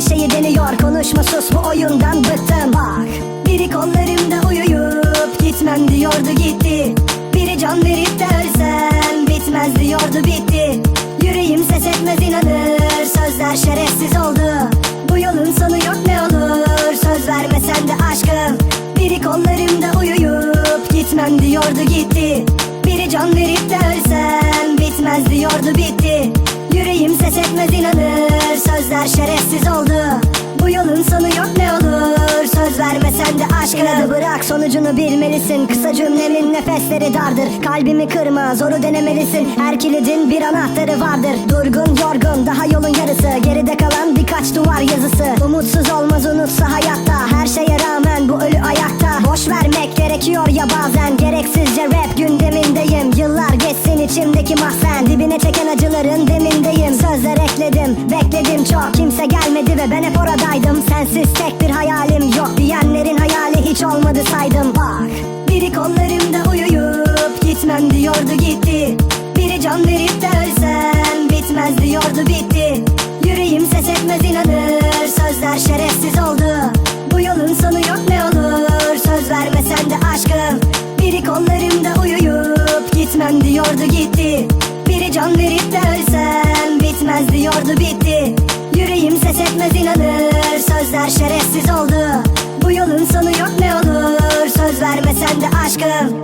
aynı şeyi deniyor. Konuşma sus bu oyundan bıktım. Bak biri kollarımda uyuyup Gitmem diyordu gitti. Biri can verip de ölsem Bitmez diyordu bitti. Yüreğim ses etmez inanır Sözler şerefsiz oldu. Bu yolun sonu yok ne olur Söz vermesen de aşkım. Biri kollarımda uyuyup Gitmem diyordu gitti. Biri can verip de ölsem Bitmez diyordu bitti. Yüreğim ses etmez inanır şerefsiz oldu. Bu yolun sonu yok ne olur? Söz vermesen de aşkım İnadı bırak. Sonucunu bilmelisin. Kısa cümlemin nefesleri dardır. Kalbimi kırma zoru denemelisin. Her kilidin bir anahtarı vardır. Durgun yorgun daha yolun yarısı. Geride kalan birkaç duvar yazısı. Umutsuz olmaz unutsa hayatta. Her şeye rağmen bu ölü ayakta. Boş vermek gerekiyor ya bazen. Gereksizce rap gündemindeyim. Yıllar geçsin içimdeki mahzen. Dibine çeken acıların demindeyim. Sözler ekledim bekledim çok Kimse gelmedi ve ben hep oradaydım. Sensiz tek bir hayalim yok Diyenlerin hayali hiç olmadı saydım. Bak biri kollarımda uyuyup Gitmem diyordu gitti. Biri can verip de ölsem Bitmez diyordu bitti. Yüreğim ses etmez inanır Sözler şerefsiz oldu. Bu yolun sonu yok ne olur Söz vermesen de aşkım. Biri kollarımda uyuyup Gitmem diyordu gitti. Biri can verip de ölsem Bitmez diyordu bitti şerefsiz oldu. Bu yolun sonu yok ne olur Söz vermesen de aşkım